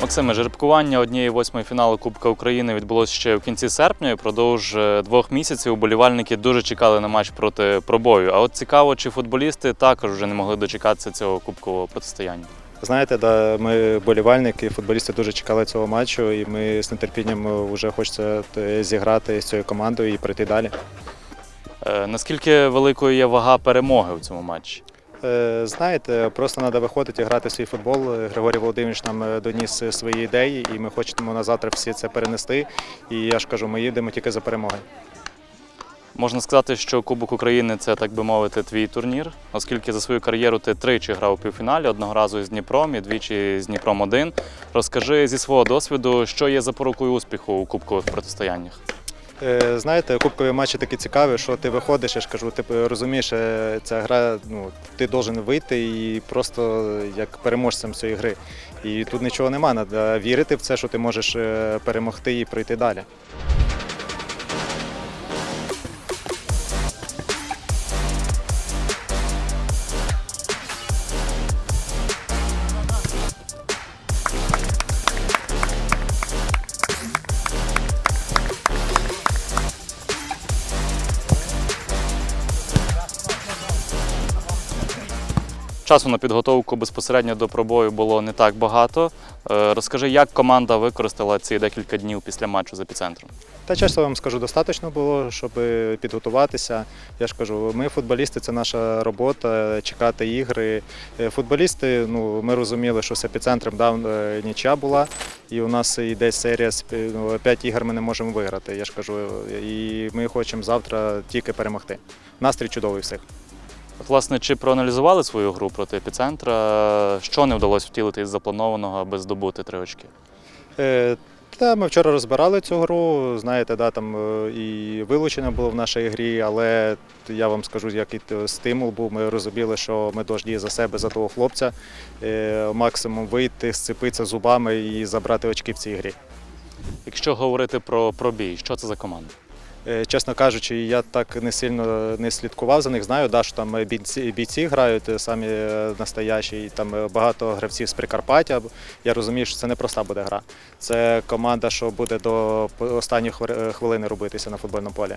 Максиме, жеребкування однієї восьмої фіналу Кубка України відбулося ще в кінці серпня. і Впродовж е, двох місяців уболівальники дуже чекали на матч проти пробою. А от цікаво, чи футболісти також вже не могли дочекатися цього кубкового протистояння. Знаєте, да, ми болівальники, футболісти дуже чекали цього матчу, і ми з нетерпінням вже хочеться е, зіграти з цією командою і пройти далі. Е, Наскільки великою є вага перемоги в цьому матчі? Е, Знаєте, просто треба виходити і грати в свій футбол. Григорій Володимирович нам е, доніс свої ідеї, і ми хочемо на завтра всі це перенести. І я ж кажу, ми їдемо тільки за перемогою. Можна сказати, що Кубок України це, так би мовити, твій турнір, оскільки за свою кар'єру ти тричі грав у півфіналі, одного разу з Дніпром і двічі з Дніпром 1 Розкажи зі свого досвіду, що є запорукою успіху у кубкових протистояннях. Е, Знаєте, кубкові матчі такі цікаві, що ти виходиш, я ж кажу, ти розумієш, е, ця гра, ну, ти должен вийти і просто як переможцем цієї гри. І тут нічого нема, треба вірити в це, що ти можеш е, перемогти і пройти далі. Часу на підготовку безпосередньо до пробою було не так багато. Е, Розкажи, як команда використала ці декілька днів після матчу з епіцентром? Та часу вам скажу, достатньо було, щоб підготуватися. Я ж кажу, ми футболісти, це наша робота, чекати ігри. Е, Футболісти, ну ми розуміли, що з епіцентром дав е, нічия була, і у нас йде серія з ну, п'ять ігор. Ми не можемо виграти. Я ж кажу, і ми хочемо завтра тільки перемогти. Настрій чудовий всіх. От, власне, чи проаналізували свою гру проти епіцентра? Що не вдалося втілити із запланованого, аби здобути три очки? Е, Та ми вчора розбирали цю гру. Знаєте, да, там е, і вилучення було в нашій грі, але я вам скажу, який то стимул був. Ми розуміли, що ми повинні за себе, за того хлопця, е, максимум вийти, сцепитися зубами і забрати очки в цій грі. Якщо говорити про пробій, що це за команда? Е, Чесно кажучи, я так не сильно не слідкував за них. Знаю, да, що там бійці, бійці грають е, самі е, настоящі, і там е, багато гравців з Прикарпаття. Я розумію, що це не проста буде гра. Це команда, що буде до останньої хвилини робитися на футбольному полі.